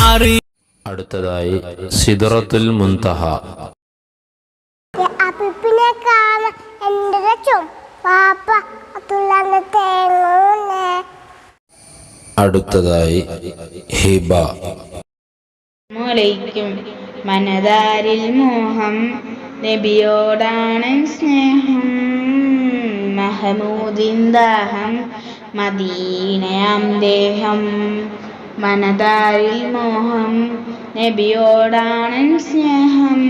അറി അടുത്തതായി സിദറത്തുൽ മുൻതഹ. അപ്പിപ്പിനെ കാണാൻ എന്റെ രച്ചും പാപ്പ അതുള്ള അടുത്തതായി ഹിബ. മുലയ്ക്കും മനതാരിൽ മോഹം നബിയോടാണ് സ്നേഹം. മഹമൂദിൻ ദാഹം മദീനയാം ദേഹം. മനതാരിൽ മോഹം നബിയോടാണ് സ്നേഹം.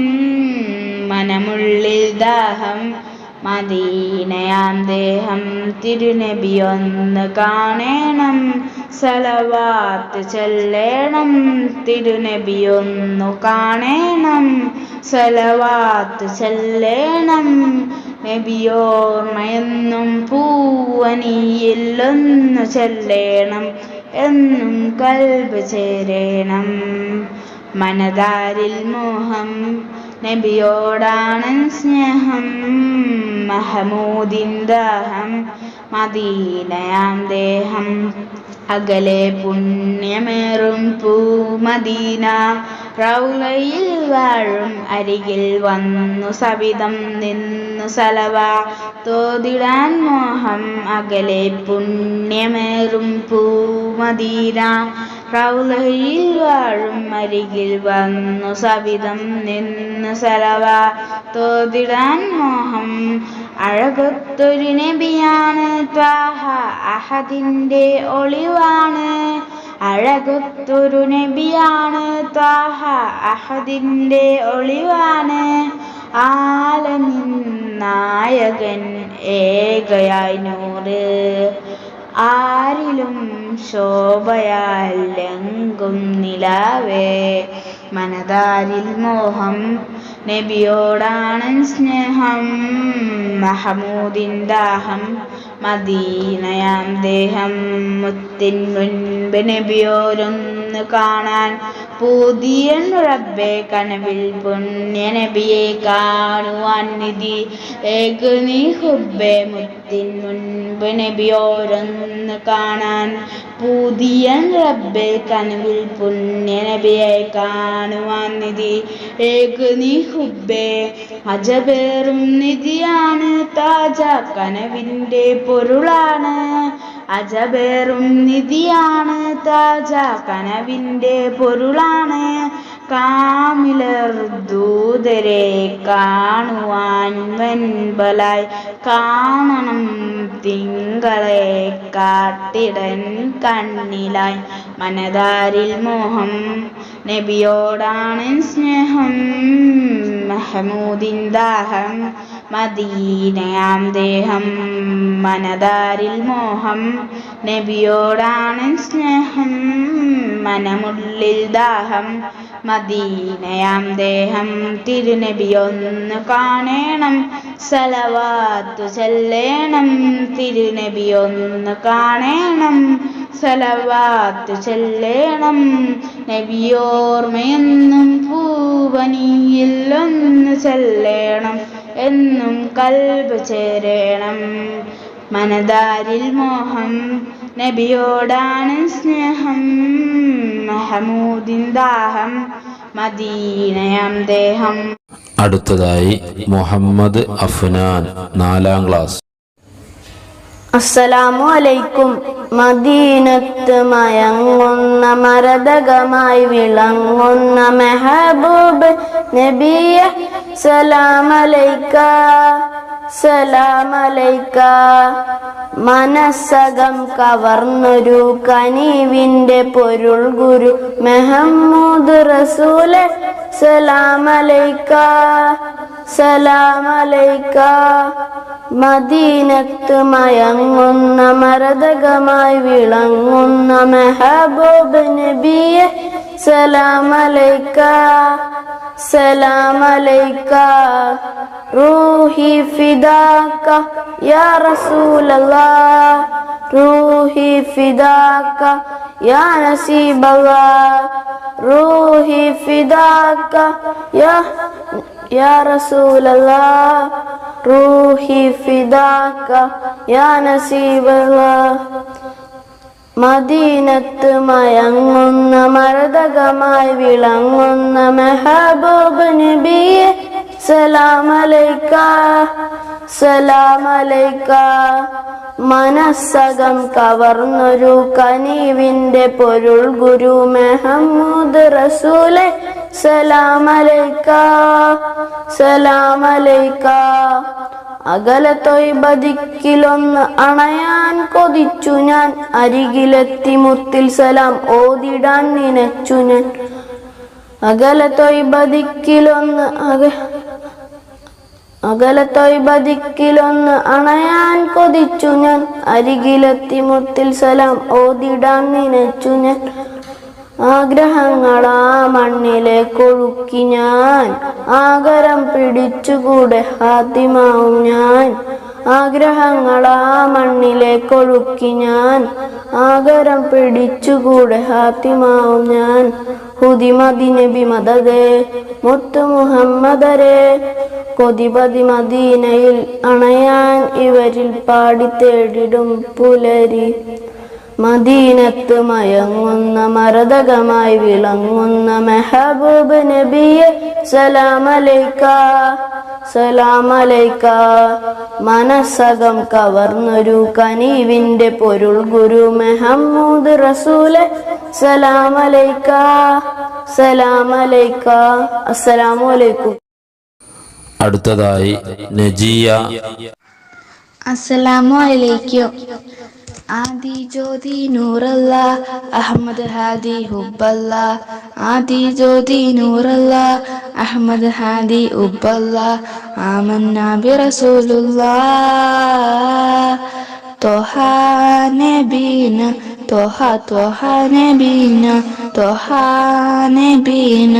മനമുള്ളിൽ ദാഹം മദീനയാം ദേഹം. തിരുനബിയൊന്ന് കാണേണം സലവാത്ത് ചൊല്ലേണം. തിരുനബിയൊന്നു കാണേണം സലവാത്ത് ചൊല്ലേണം. പൂവനിയിൽ പൂവനിയില്ലൊന്നു ചൊല്ലേണം. എന്നും കൽബ് ചേരേണം. മനതാരിൽ മോഹം നബിയോടാണ് സ്നേഹം. മഹമൂദിൻ ദാഹം മദീനയാം ദേഹം. അകലെ പുണ്യമേറും പൂമദീന റൗലയിൽ വാഴും അരികിൽ വന്നു സവിധം നിന്നു സലവ. തോതിടാൻ മോഹം അകലെ പുണ്യമേറും പൂമദീന റൗലയിൽ വാഴും അരികിൽ വന്നു സവിധം നിന്നു സലവ. തോതിടാൻ മോഹം അഴകൊത്തൊരു നബിയാണ്. ത്വാഹ അഹദിന്റെ ഒളിവാണ്. അഴകൊത്തൊരു നബിയാണ് താഹ അഹദിന്റെ ഒളിവാണ് ആലമിൻ നായകൻ ഏകയായി നൂറ്. ആരിലും ശോഭയാൽ ലങ്കും നിലാവേ. മനതാരിൽ മോഹം നബിയോടാണ് സ്നേഹം. മഹമൂദിൻ ദാഹം മദീനയാം. ദേഹം മുത്തിൻ മുൻപ് നബിയോരൊന്ന് കാണാൻ പുതിയ റബ്ബെ കനവിൽ പുണ്യ നബിയെ കാണുവാൻ നിധി. ഏകുനി ഹുബ്ബെ മുത്തിൻ മുൻപ് നബിയോരൊന്ന് കാണാൻ പുതിയ റബ്ബെ കനവിൽ പുണ്യ കാണുവാൻ നിധി. ഏക് നീ ഹുബേ അജബേറും നിധിയാണ് താജ കനവിന്റെ പൊരുളാണ്. അജബേറും നിധിയാണ് താജ കനവിന്റെ പൊരുളാണ്. കാമിലർ ദൂതരെ കാണുവാൻ വെൻപലായി കാണണം തിങ്കളെ കാട്ടിടൻ കണ്ണിലായി. മനതാരിൽ മോഹം നബിയോടാണ് സ്നേഹം. മഹമൂദിൻ ദാഹം മദീനയാം ദേഹം. മനതാരിൽ മോഹം നബിയോടാണ് സ്നേഹം. മനമുള്ളിൽ ദാഹം. മദീനയാം ദേഹം തിരുനബിയൊന്ന് കാണേണം. സലവാത്തു ചെല്ലേണം തിരുനബിയൊന്ന് കാണേണം. സലവാത്തു ചെല്ലേണം നബിയോർമ്മയെന്നും പൂവനിയിൽ ഒന്ന് ചെല്ലേണം എന്നും കൽബ് ചേരേണം. മനതാരിൽ മോഹം നബിയോടാണ് സ്നേഹം. മഹമൂദിൻ ദാഹം മദീനയാം ദേഹം. അടുത്തതായി മുഹമ്മദ് അഫ്നാൻ നാലാം ക്ലാസ്. അസ്സലാമു അലൈക്കും. മദീനത്ത് മയങ്ങുന്ന മരതകമായി വിളങ്ങുന്ന മെഹബൂബ് നബിയ സലാമലൈക്ക സലാമലൈക്ക. മനസ്സകം കവർന്നൊരു കനീവിന്റെ പൊരുൾ ഗുരു മെഹമ്മൂദ് റസൂലെ. മദീനത്ത് മയങ്ങുന്ന മരതകമായി വിളങ്ങുന്ന മെഹബൂബ് നബിയെ. സലാമലൈക്ക. سلام عليك روحي فداك يا رسول الله روحي فداك يا نسيب الله روحي فداك يا يا رسول الله روحي فداك يا نسيب الله മദീനത്ത് മയങ്ങുന്ന മരതകമായി വിളങ്ങുന്ന മെഹബൂബ് നബിയെ സലാമലൈക്ക സലാമലൈക്ക. മനസ്സകം കവർന്നൊരു കനീവിന്റെ പൊരുൾ ഗുരു മെഹമ്മൂദ് റസൂലെ സലാമലൈക്ക സലാമലൈക്ക. അകലെ തൊയ്ബതിക്കിലൊന്ന് അണയാൻ കൊതിച്ചു ഞാൻ. അരികിലെത്തി മുത്തിൽ സലാം ഓതിടാൻ നിനച്ചു ഞാൻ. അകലെ തൊയ്ബതിക്കിലൊന്ന് അക അകലെ തൊയ്ബതിക്കിലൊന്ന് അണയാൻ കൊതിച്ചു ഞാൻ. അരികിലെത്തി മുത്തിൽ സലാം ഓതിടാൻ നിനച്ചു ഞാൻ. ആഗ്രഹങ്ങളാ മണ്ണിലെ കൊഴുക്കി ഞാൻ. ആകരം പിടിച്ചുകൂടെ ഹാത്തിമാവും ഞാൻ. ആഗ്രഹങ്ങളാ മണ്ണിലെ കൊഴുക്കി ഞാൻ. ആകരം പിടിച്ചുകൂടെ ഹാത്തിമാവും ഞാൻ. ഹുതിമതി നബി മതതേ മുത്തു മുഹമ്മദരെ. കൊതിപതി മദീനയിൽ അണയാൻ ഇവരിൽ പാടി തേടിടും പുലരി. മദീനത്ത് മയങ്ങുന്ന മരതകമായി വിളങ്ങുന്ന മെഹബൂബ് നബിയെ സലാമലൈക്ക സലാമലൈക്ക. മനസ്സകം കവർന്നൊരു കനീവിന്റെ പൊരുൾ ഗുരു മെഹമ്മൂദ് റസൂലെ സലാമലൈക്ക സലാമലൈക്ക. അസ്സലാമു അലൈക്കും. അടുത്തതായി നജിയ. അസ്സലാമു അലൈക്കും. ആദി ജ്യോതി നൂറല്ല അഹമ്മദ് ഹാദി ഹുബല്ല. ആദി ജ്യോതി നൂറല്ല അഹമ്മദ് ഹാദി ഉബല്ല. ആമന്ന ബിറസൂലുല്ലാ. ത്വഹ നബീന ത്വഹ ത്വഹ നബീന ത്വഹ നബീന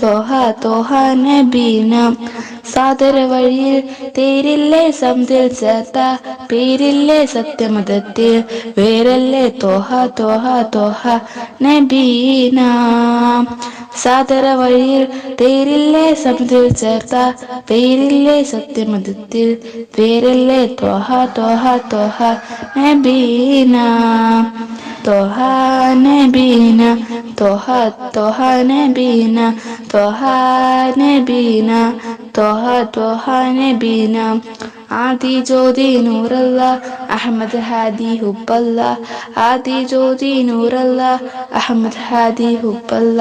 ത്വഹ ത്വഹ നബീന. സാദര വഴിയിൽ തേരില്ലേ സംതിൽ ചേർത്ത പേരില്ലേ സത്യമതത്തിൽ വേരല്ലേ തോഹ തോഹ തോഹ നബീന. സാദര വഴിയിൽ തേരില്ലേ സംതിൽ ചേർത്ത പേരില്ലേ സത്യമതത്തിൽ വേരല്ലേ തോഹ തോഹ തോഹ നബീന. തോഹ നബീന തോഹ തോഹ നബീന തോഹ നബീന തോഹ തോഹ നബീന ആദി ജ്യോതി നൂറല്ല അഹമ്മദ് ഹാദി ഹുബല്ല ആദി ജ്യോതി നൂറല്ല അഹമ്മദ് ഹാദി ഹുബല്ല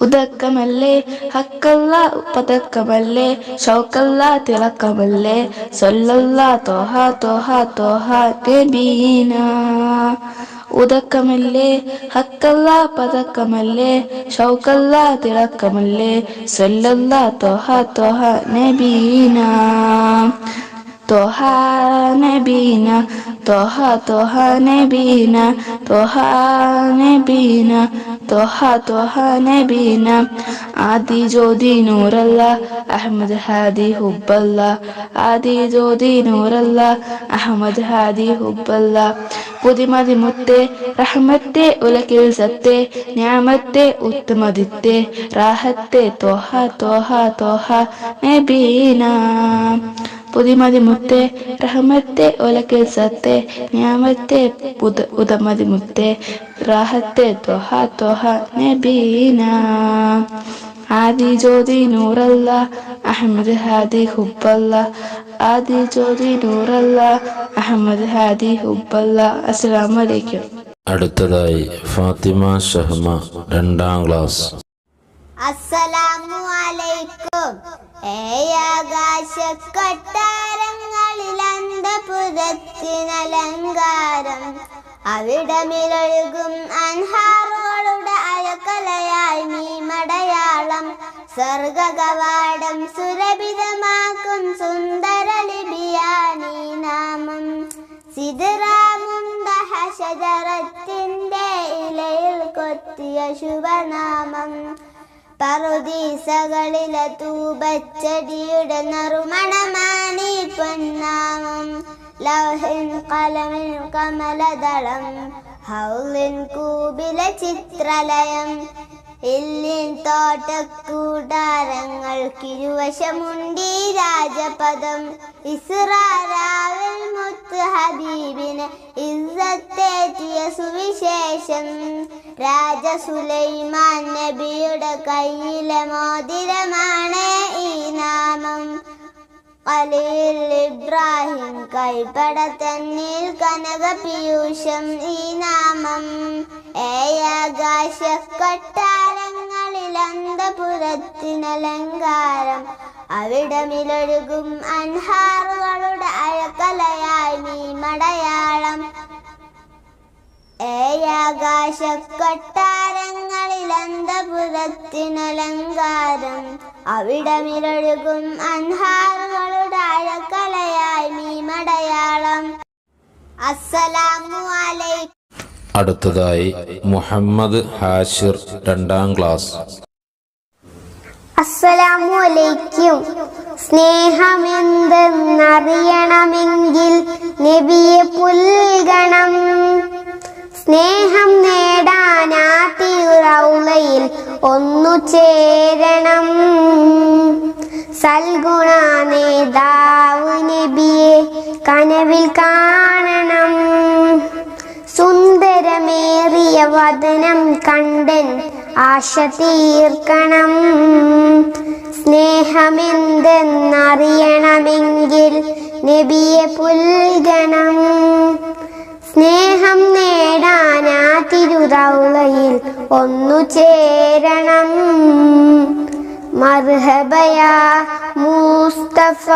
ഉദക്കമല്ലേ ഹക്കല്ല പതക്കമല്ലേ ഷൗക്കല്ല തിളക്കമല്ലേ സൊല്ലല്ല തോഹ തോഹ തോഹ നബീന. ഉദക്കമല്ലേ ഹക്കല്ല പതക്കമല്ലേ ഷൗക്കല്ല തിളക്കമല്ലേ സൊല്ലല്ല തോഹ തോഹ നബീന. തോഹ നബീന തോഹ തോഹ നബീന തോഹ നബീന തോഹ തോഹ നബീന ആദി ജ്യോതി നൂറല്ല അഹമ്മദ് ഹാദി ഹുബല്ല ആദി ജ്യോതി നൂറല്ല അഹമ്മദ് ഹാദി ഹുബല്ല പുതിമതി മുത്തെ റഹ്മത്തെ ഉലകിൽ സത്തെ ഞാമത്തെ ഉത്തമദിത്തെ റാഹത്തെ തോഹ തോഹ തോഹ നബീന പുതിമതി മുത്തേ റഹ്മത്തെ ഒലക്കിൽ സത്തെ ഞാമത്തെ പുത ഉദമതി മുത്തേ റാഹത്തെ ത്വഹ ത്വഹ നബീന. ആദി ജ്യോതി നൂറല്ല അഹമ്മദ് ഹാദി ഹുബല്ല ആദി ജ്യോതി നൂറല്ല അഹമ്മദ് ഹാദി ഹുബല്ല അസ്സലാമു അലൈക്കും അടുത്തതായി ഫാത്തിമ ഷഹ്മ രണ്ടാം ക്ലാസ്. അസ്സലാമു അലൈക്കും. ഏയാകാശക്കൊട്ടാരങ്ങളിൽ അന്തപുരത്തിനലങ്കാരം അവിടമിലൊഴുകും അൻഹാറുകളുടെ അഴകലയായി നീ മടയാളം സ്വർഗകവാടം സുരഭിതമാക്കും സുന്ദര ലിപിയാണീ നാമം ശജറത്തിന്റെ ഇലയിൽ കൊത്തിയ ശുഭനാമം. പറുദീസകളിലെ തൂബച്ചെടിയുടെ നറുമണമാണി പൊന്നാമം. ലൗഹിൻ കലമിൻ കമലദളം ഹൗലിൻ കൂബിലെ ചിത്രലയം. ഇല്ലിൻ തോട്ടക്കൂടാരങ്ങൾക്കിരുവശമുണ്ടീ രാജപദം. ഇസ്രാരാവിൽ മുത്ത് ഹബീബിന് ഇസ്സത്തേറ്റിയ സുവിശേഷം. രാജസുലൈമാൻ നബിയുടെ കയ്യിലെ മോതിരമാണ് ഈ നാമം. ഖലീൽ ഇബ്രാഹിം കൈപ്പട തന്നിൽ കനക പീയൂഷം ഈ നാമം. ഏയാകാശ കൊട്ടാരങ്ങളിൽ അന്തപുരത്തിനലങ്കാരം അവിടമിലൊഴുകും അൻഹാറുകളുടെ അഴക്കലയായി നീ മടയാളം ഏയാകാശ കൊട്ടാരങ്ങളിൽ അന്തപുരത്തിനലങ്കാരം അവിടമിലൊഴുകും അൻഹാറുകളുടെ അഴക്കലയായി നീ മടയാളം അസ്സലാമു അലൈക്കും അടുത്തതായി മുഹമ്മദ് ഹാഷിർ രണ്ടാം ക്ലാസ്. അസ്സലാമു അലൈക്കും സ്നേഹമെന്തെന്നറിയണമെങ്കിൽ നബിയെ പുൽകണം സ്നേഹം നേടാനാ തിരുറൗലയിൽ ഒന്നു ചേരണം. സൽഗുണ നേതാവ് നബിയെ കനവിൽ കാണണം. സുന്ദരമേറിയ വദനം കണ്ടൻ ആശ തീർക്കണം. സ്നേഹമെന്തെന്നറിയണമെങ്കിൽ നബിയെ പുൽകണം. സ്നേഹം നേടാനാ തിരുതൗളയിൽ ഒന്നു ചേരണം. മർഹബയാ മുസ്തഫ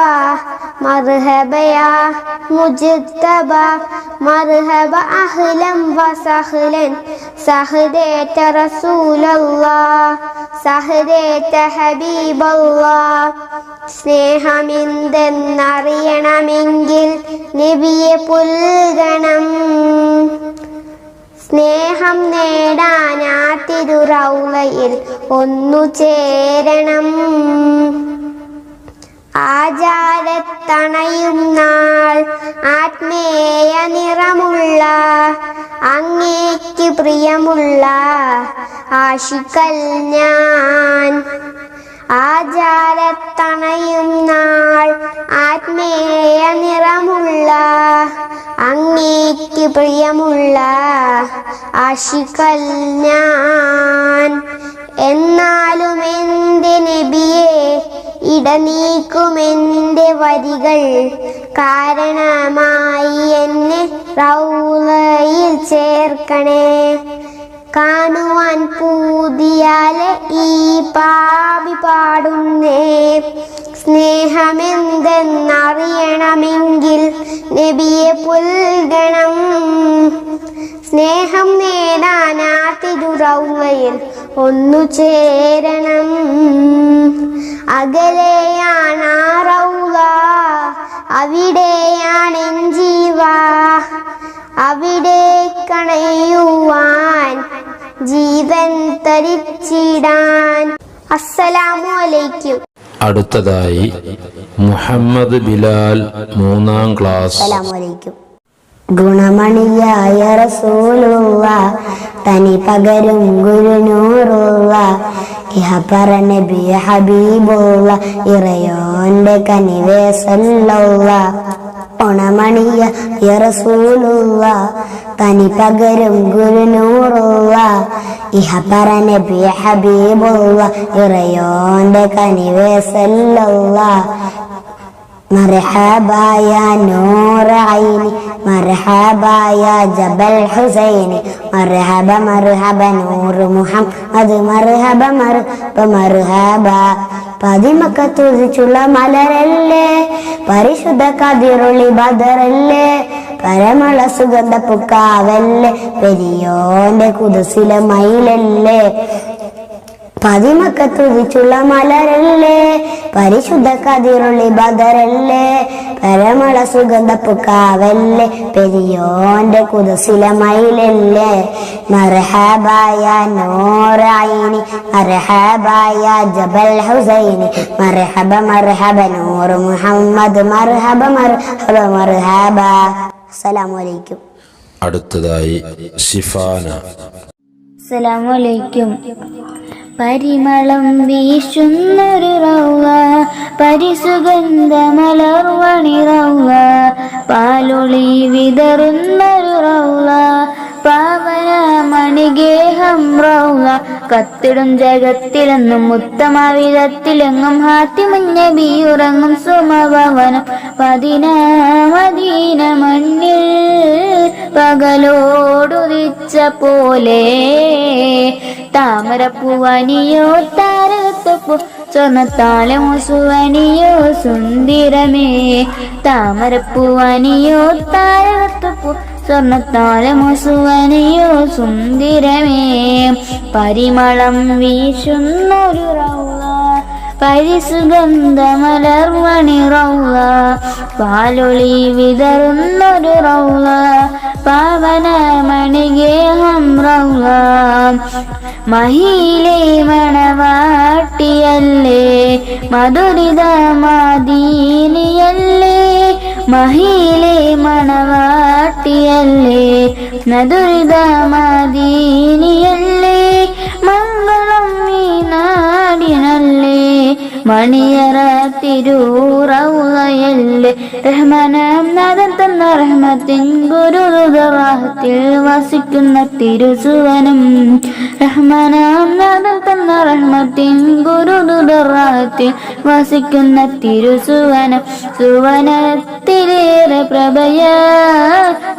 മർഹബയാ മുജിത്തബ മർഹബ അഹ്ലം വസഹ്ലൻ സഹദേറ്റ റസൂലല്ലാ സഹദേറ്റ ഹബീബല്ലാ. സ്നേഹമെന്തെന്നറിയണമെങ്കിൽ നബിയെ പുൽഗണം സ്നേഹം നേടാനാ ഒന്നു ചേരണം. ആചാരത്തണയും നാൾ ആത്മേയ നിറമുള്ള അങ്ങേക്ക് പ്രിയമുള്ള ആശിക്കൽ ഞാൻ. ആചാരത്തണയും നാൾ ആത്മേയ നിറമുള്ള അങ്ങേക്ക് പ്രിയമുള്ള ആശിക്കൽ ഞാൻ. എന്നാലും എന്റെ നബിയെ ഇടനീക്കുമെന്റെ വരികൾ. കാരണമായി എന്നെ റൗലയിൽ ചേർക്കണേ. കാണുവാൻ പൂതിയാലെ ഈ പാവി പാടുന്നേ. സ്നേഹമെന്തെന്നറിയണമെങ്കിൽ നബിയെ പുൽഗണം സ്നേഹം നേടാനാ തിരുറൗലയിൽ ഒന്നു ചേരണം. അകലെയാണ് റൗല അവിടെയാണ് ജീവ. അവിടെ കണയുവാൻ ജീവൻ തരിച്ചിടാൻ. അസ്സലാമു അലൈക്കും അടുത്തതായി മുഹമ്മദ് ബിലാൽ മൂന്നാം ക്ലാസ്. അസ്സലാമലൈക്കും. ഗുണമണിയായ റസൂലുള്ള തനി പകരും ഗുരുനൂറുള്ള ഇഹ പറഞ്ഞ ഹബീബുള്ള ഇറയോന്റെ കനിവേ സല്ലുള്ള ഗുണമണിയ റസൂലുള്ള തനി പകരും ഗുരുനൂറുള്ള ഇഹ പറഞ്ഞ ബി ഹബീബുള്ള ഇറയോന്റെ കനിവേ സല്ലുള്ള مرحبا يا نور عيني مرحبا يا جبل حسيني مرحبا مرحبا نور محمد مرحبا مرحبا مرحبا പതിമക്ക തുതിച്ചുള്ള മലരല്ലേ പരിശുദ്ധ കതിരുളി ബദറല്ലേ? പരമള സുഗന്ധ പുക്കാവല്ലേ? പെരിയോന്റെ കുതിസിലെ മയിലല്ലേ? പതിമക്ക വിച്ചുള്ള മലരല്ലേ പരിശുദ്ധ കതിരുള്ളി ബദരല്ലേ പരമള സുഗന്ധ പുക്കാവല്ലേ പെരിയോന്റെ കുതിസില മയിലല്ലേ മർഹബായ നോറായിനി മർഹബായ ജബൽ ഹുസൈനി മർഹബ മർഹബ നൂർ മുഹമ്മദ് മർഹബ മർഹബ മർഹബ. അസ്സലാമു അലൈക്കും അടുത്തതായി ഷിഫാന. അസ്സലാമു അലൈക്കും പരിമളം വീശുന്നൊരു റൗള പരിസുഗന്ധമലർവണി റൗള പാലൊളി വിതറുന്നൊരു റവ്വ പാവന മണിഗേഹം റവ്വ കത്തിടും ജഗത്തിലെന്നും ഉത്തമ വിധത്തിലെങ്ങും ഹാത്തിമുഞ്ഞബിയുറങ്ങും സുമഭവനം പതിനാമദീന മണ്ണിൽ പകലോടുദിച്ച പോലെ താമരപ്പൂവനിയോ താരത്തപ്പു സ്വർണത്താലമോ സുവനിയോ സുന്ദരമേ. താമരപ്പൂവനിയോ താരത്തപ്പു സ്വർണത്താലമോ സുവനിയോ സുന്ദരമേ. പരിമളം വീശുന്നൊരു റൗള പരിസുഗന്ധമലർവണി റൗള പാലൊളി വിതറുന്നൊരു റൗള പാവന മണിഗേഹം റൗള. മഹിയിലെ മണവാട്ടിയല്ലേ മധുരിത മാദീനിയല്ലേ മണവാട്ടിയല്ലേ മധുരിത മാദീനിയല്ലേ മണിയറ തിരൂറവുകയല്ലേ റഹ്മാനാം നാദൻ തന്ന റഹ്മത്തിൻ ഗുരുദവാഹത്തിൽ വസിക്കുന്ന തിരുസുവനും. റഹ്മനാം നദൻ തന്ന റഹ്മത്തിൻ ഗുരുദുദറാഹത്തിൽ വസിക്കുന്ന തിരുസുവനം. സുവനത്തിലേറെ പ്രഭയ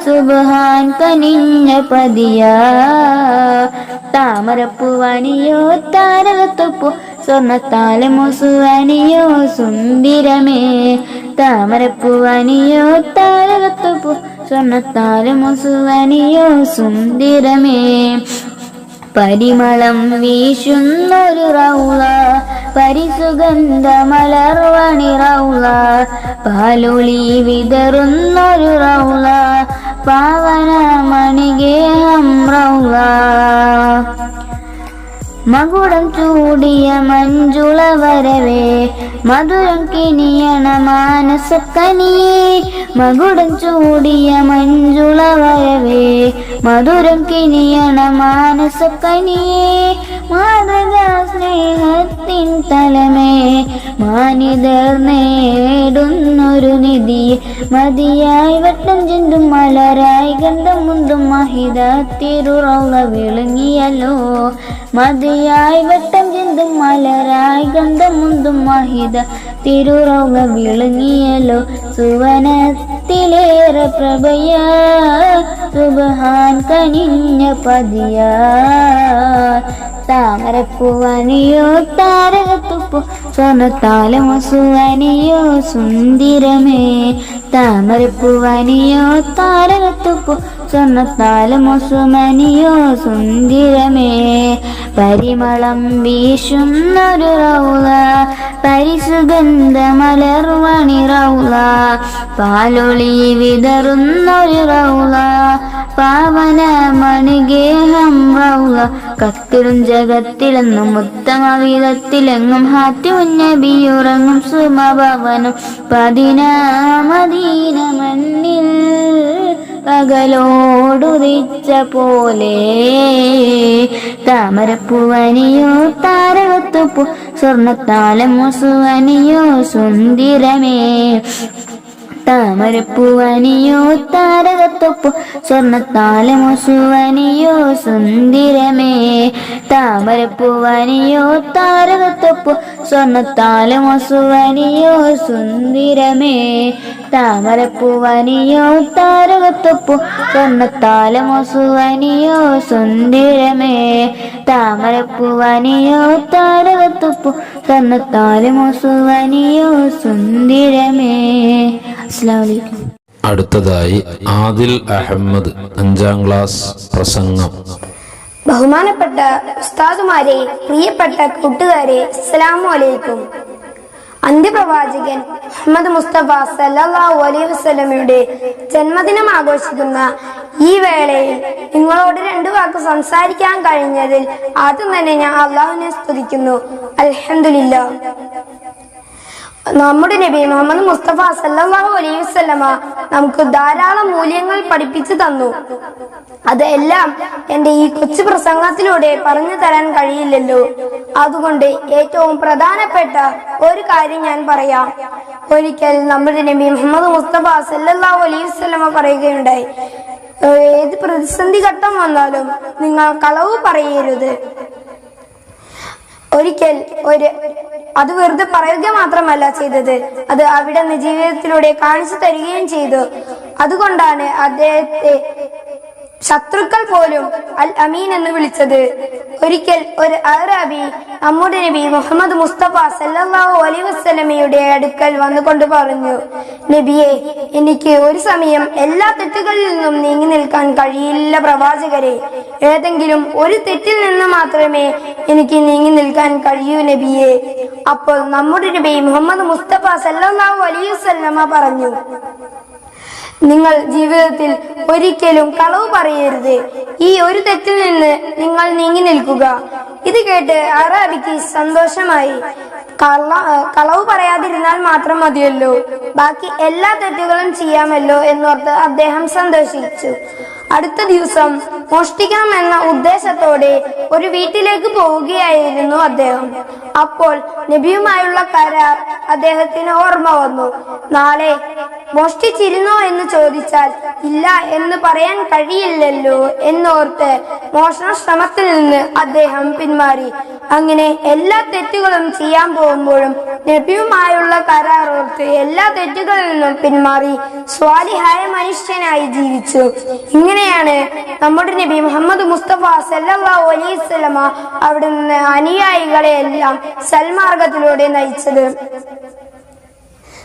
സുബാൻ കനിഞ്ഞ പതിയാ. താമരപ്പൂവണിയോ താരകത്തുപ്പൂ സ്വർണത്താലമോ സുവനിയോ സുന്ദരമേ. താമരപ്പൂവനിയോ താരകത്തുപ്പൂ സ്വർണത്താലമോ സുവനിയോ സുന്ദരമേ. പരിമളം വീശുന്നൊരു റൗള പരിസുഗന്ധമലർവണി റൗള. പാലൊളി വിതറുന്നൊരു റൗള പാവന മണിഗേഹം റൗള. മകുടം ചൂടിയ മഞ്ജുള വരവേ മധുരം കിണിയണ മാനസക്കനിയേ. മകുടം ചൂടിയ മഞ്ജുള വരവേ മധുരം കിണിയണ മാനസക്കനിയേ. മാതൃകാ സ്നേഹത്തിൻ തലമേ മാനിതർ നേടുന്നൊരു നിധിയെ മതിയായി വട്ടം ചെന്തും മലരായി ഗന്ധം മുന്തും മഹിത തിരുറവ വിളങ്ങിയല്ലോ. മതിയായി വട്ടം ചെന്തും മലരായി ഗന്ധം മുന്തും മഹിത തിരുറവ സുവന സുവനത്തിലേറെ പ്രഭയ സുബഹാൻ കനിഞ്ഞ പതിയാ. താമരപ്പൂവനിയോ താരകത്തുപ്പൂ സ്വർണത്താലമോ സുന്ദരമേ. താമരപ്പൂവനിയോ താരകത്തുപ്പു സ്വർണത്താലമോ സുന്ദരമേ. പരിമളം വീശുന്നൊരു റൗള പരിസുഗന്ധമലർവണി റൗള പാലൊളി വിതറുന്നൊരു റൗള പാവന മണിഗേഹം റൗള. കത്തിലും ജഗത്തിലെന്നും ഉത്തമ വിധത്തിലെങ്ങും ഹാത്യുഞ്ഞബിയുറങ്ങും സുമഭവനും. പതിനാമദീന മണ്ണിൽ പകലോടുദിച്ച പോലെ. താമരപ്പൂവനിയോ താരകത്തുപ്പൂ സ്വർണത്താലം മുസുവനിയോ സുന്ദരമേ. താമരപ്പൂവനിയോ താരകത്തൊപ്പു സ്വർണത്താലമോ സുവനിയോ സുന്ദരമേ. താമരപ്പൂവനിയോ താരകത്തൊപ്പു സ്വർണത്താലമോ സുവനിയോ സുന്ദരമേ. താമരപ്പൂവനിയോ താരകത്തൊപ്പു സ്വർണത്താലമോ സുവനിയോ സുന്ദരമേ. താമരപ്പൂവനിയോ താരകത്തൊപ്പു സ്വർണത്താലമോ സുവനിയോ സുന്ദരമേ. അസ്സലാമു അലൈക്കും. അടുത്തതായി ആദിൽ അഹമ്മദ് അഞ്ചാം ക്ലാസ് പ്രസംഗം. ബഹുമാനപ്പെട്ട ഉസ്താദുമാരെ പ്രിയപ്പെട്ട കൂട്ടുകാരെ അസ്സലാമു അലൈക്കും. അന്ത്യപ്രവാചകൻ മുഹമ്മദ് മുസ്തഫ സല്ലാഹു അലൈഹി വസല്ലമയുടെ ജന്മദിനം ആഘോഷിക്കുന്ന ഈ വേളയിൽ നിങ്ങളോട് രണ്ടു വാക്ക് സംസാരിക്കാൻ കഴിഞ്ഞതിൽ ആദ്യം തന്നെ ഞാൻ അള്ളാഹുവിനെ സ്തുതിക്കുന്നു. അൽഹംദുലില്ലാ നമ്മുടെ നബി മുഹമ്മദ് മുസ്തഫ സല്ലല്ലാഹു അലൈഹി വസല്ലമ നമുക്ക് ധാരാളം മൂല്യങ്ങൾ പഠിപ്പിച്ചു തന്നു. അതെല്ലാം എന്റെ ഈ കൊച്ചു പ്രസംഗത്തിലൂടെ പറഞ്ഞു തരാൻ കഴിയില്ലല്ലോ. അതുകൊണ്ട് ഏറ്റവും പ്രധാനപ്പെട്ട ഒരു കാര്യം ഞാൻ പറയാം. ഒരിക്കൽ നമ്മുടെ നബി മുഹമ്മദ് മുസ്തഫ സല്ലല്ലാഹു അലൈഹി വസല്ലമ പറയുകയുണ്ടായി. ഏത് പ്രതിസന്ധി ഘട്ടം വന്നാലും നിങ്ങൾ കളവ് പറയരുത്. ഒരിക്കൽ ഒരു അത് വെറുതെ പറയുക മാത്രമല്ല ചെയ്തത്. അത് അവിടെ നിന്ന് ജീവിതത്തിലൂടെ കാണിച്ചു തരികയും ചെയ്തു. അതുകൊണ്ടാണ് അദ്ദേഹത്തെ ശത്രുക്കൾ പോലും അൽ അമീൻ എന്ന് വിളിച്ചത്. ഒരിക്കൽ ഒരു അറബി നമ്മുടെ നബി മുഹമ്മദ് മുസ്തഫ സല്ലാഹു അലൈഹി വസല്ലമയുടെ അടുക്കൽ വന്നുകൊണ്ട് പറഞ്ഞു നബിയെ എനിക്ക് ഒരു സമയം എല്ലാ തെറ്റുകളിൽ നിന്നും നീങ്ങി നിൽക്കാൻ കഴിയില്ല പ്രവാചകരെ. ഏതെങ്കിലും ഒരു തെറ്റിൽ നിന്ന് മാത്രമേ എനിക്ക് നീങ്ങി നിൽക്കാൻ കഴിയൂ നബിയെ. അപ്പോൾ നമ്മുടെ നബി മുഹമ്മദ് മുസ്തഫ സല്ലാഹു അലൈഹി വസല്ലമ പറഞ്ഞു നിങ്ങൾ ജീവിതത്തിൽ ഒരിക്കലും കളവ് പറയരുത്. ഈ ഒരു തെറ്റിൽ നിന്ന് നിങ്ങൾ നീങ്ങി നിൽക്കുക. ഇത് കേട്ട് അറാബിക്ക് സന്തോഷമായി. കള്ള കളവ് പറയാതിരുന്നാൽ മാത്രം മതിയല്ലോ. ബാക്കി എല്ലാ തെറ്റുകളും ചെയ്യാമല്ലോ എന്നോർത്ത് അദ്ദേഹം സന്തോഷിച്ചു. അടുത്ത ദിവസം മോഷ്ടിക്കണം എന്ന ഉദ്ദേശത്തോടെ ഒരു വീട്ടിലേക്ക് പോവുകയായിരുന്നു അദ്ദേഹം. അപ്പോൾ നബിയുമായുള്ള കരാർ അദ്ദേഹത്തിന് ഓർമ്മ വന്നു. നാളെ മോഷ്ടിച്ചിരുന്നോ എന്ന് ചോദിച്ചാൽ ഇല്ല എന്ന് പറയാൻ കഴിയില്ലല്ലോ എന്നോർത്ത് മോഷണ ശ്രമത്തിൽ നിന്ന് അദ്ദേഹം പിന്മാറി. അങ്ങനെ എല്ലാ തെറ്റുകളും ചെയ്യാൻ പോകുമ്പോഴും നബിയുമായുള്ള കരാർ ഓർത്ത് എല്ലാ തെറ്റുകളിൽ നിന്നും പിന്മാറി സ്വാലിഹായ മനുഷ്യനായി ജീവിച്ചു. ഇങ്ങനെയാണ് നമ്മുടെ നബി മുഹമ്മദ് മുസ്തഫ വസല്ലമ അവിടെ നിന്ന് അനുയായികളെ എല്ലാം സൽമാർഗത്തിലൂടെ നയിച്ചത്.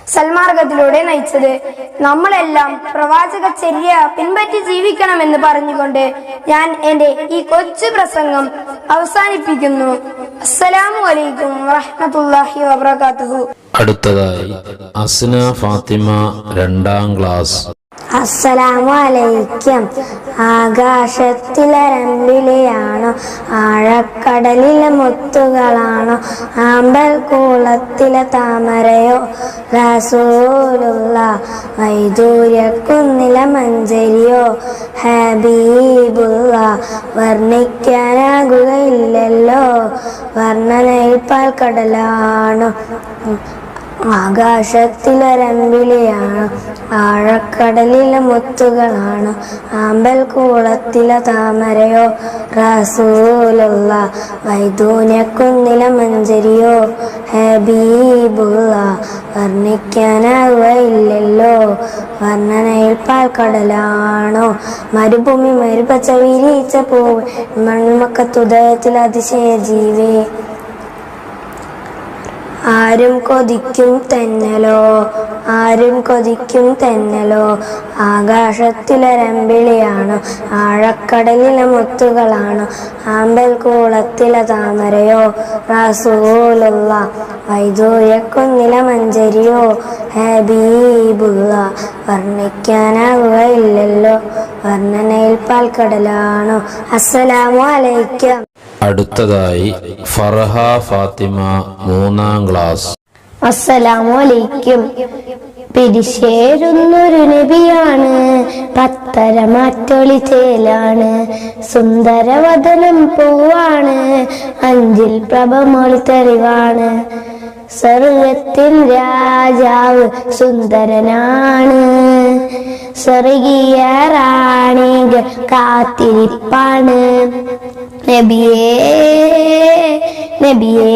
സൽമാർഗത്തിലൂടെ നയിച്ചത്. നമ്മളെല്ലാം പ്രവാചക ചര്യ പിൻപറ്റി ജീവിക്കണമെന്ന് പറഞ്ഞുകൊണ്ട് ഞാൻ എന്റെ ഈ കൊച്ചു പ്രസംഗം അവസാനിപ്പിക്കുന്നു. അസ്സലാമു അലൈക്കും വറഹമത്തല്ലാഹി വബറകാതുഹു. അടുത്തതായി അസ്ന ഫാത്തിമ രണ്ടാം ക്ലാസ്. അസ്സലാമു അലൈക്കും ആകാശത്തിലരമ്പിലെയാണോ ആഴക്കടലിലെ മുത്തുകളാണോ ആമ്പൽ കൂളത്തിലെ താമരയോ റസൂലുള്ള വൈദൂര്യക്കുന്നിലെ മഞ്ചരിയോ ഹബീബുള്ള വർണിക്കാനാകുകയില്ലല്ലോ വർണനയിൽ പാൽക്കടലാണോ ആകാശത്തിലൊരമ്പിളിയാണ് ആഴക്കടലിലെ മുത്തുകളാണ് ആമ്പൽ കൂളത്തിലെ താമരയോ റസൂലുള്ള വൈദൂനക്കുന്നിലെ മഞ്ചരിയോ ഹബീബുള്ള വർണിക്കാനാവുകയില്ലല്ലോ. വർണനയിൽ പാൽക്കടലാണോ മരുഭൂമി മരുപച്ച വിരിച്ച പൂവ് മൺമക്കത്തുദയത്തിൽ അതിശയ ജീവേ. ആരും കൊതിക്കും തെന്നലോ ആരും കൊതിക്കും തെന്നലോ. ആകാശത്തിലൊരമ്പിളിയാണോ ആഴക്കടലിലെ മുത്തുകളാണോ. ആമ്പൽ കൂളത്തിലെ താമരയോ റസൂലുള്ള വൈദൂര്യക്കുന്നിലെ മഞ്ചരിയോ. ഹബീബുള്ള വർണിക്കാനാവുകയില്ലല്ലോ. വർണനയിൽ പാൽക്കടലാണോ. അസ്സലാമു അലൈക്കും. അടുത്തതായി ഫർഹ ഫാത്തിമ മൂന്നാം ക്ലാസ്. അസ്സലാമു അലൈക്കും. പിരിശേരുന്നൊരു നബിയാണ്. പത്തര മാറ്റൊളി ചേലാണ്. സുന്ദരവദനം പൂവാണ്. അഞ്ചിൽ പ്രഭമൊളി തെളിവാണ് സ്വർഗത്തിൻ രാജാവ് സുന്ദരനാണ്. സ്വർഗീയ കാത്തിരിപ്പാണ്. നബിയേ നബിയേ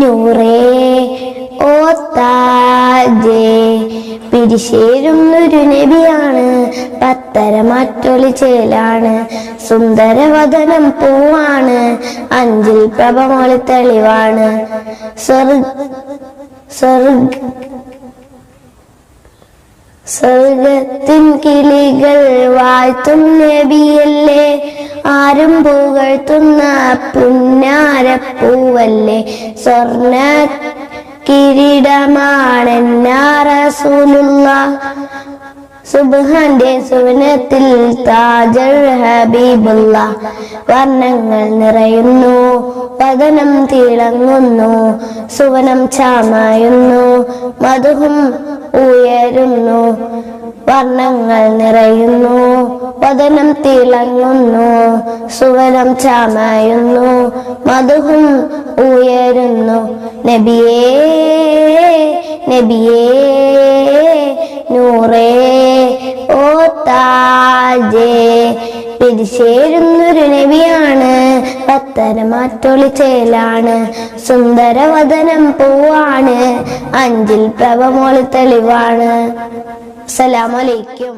നൂറേ ഓ പിരിശേരുന്നൊരു നബിയാണ് പത്തര മറ്റൊളി ചേലാണ് സുന്ദരവദനം പൂവാണ് അഞ്ചിൽ പ്രഭമൊളി തെളിവാണ്. സ്വർഗ് സ്വർഗ സ്വർഗത്തിൻ കിളികൾ വാഴ്ത്തും നബിയല്ലേ. ആരും പുകഴ്ത്തുന്ന പുന്നാരപ്പൂവല്ലേ. സ്വർണ കിരീടമാണെന്നാറസൂലുള്ള സുബ്ഹാന്റെ സുവനത്തിൽ താജൽ ഹബീബുള്ള വർണങ്ങൾ നിറയുന്നു. വദനം തിളങ്ങുന്നു സുവനം ചാമായുന്നു മധുഹും ഉയരുന്നു വർണങ്ങൾ നിറയുന്നു വദനം തിളങ്ങുന്നു സുവനം ചാമായുന്നു മധുഹും ഉയരുന്നു. നബിയേ നബിയേ നൂറേ ഓ താജേ പിരിശേരുന്നൊരു നബിയാണ്. പത്തരമാറ്റൊളി ചേലാണ്. സുന്ദരവദനം പൂവാണ്. അഞ്ചിൽ പ്രഭമോളി തെളിവാണ്. അസ്സലാമലൈക്കും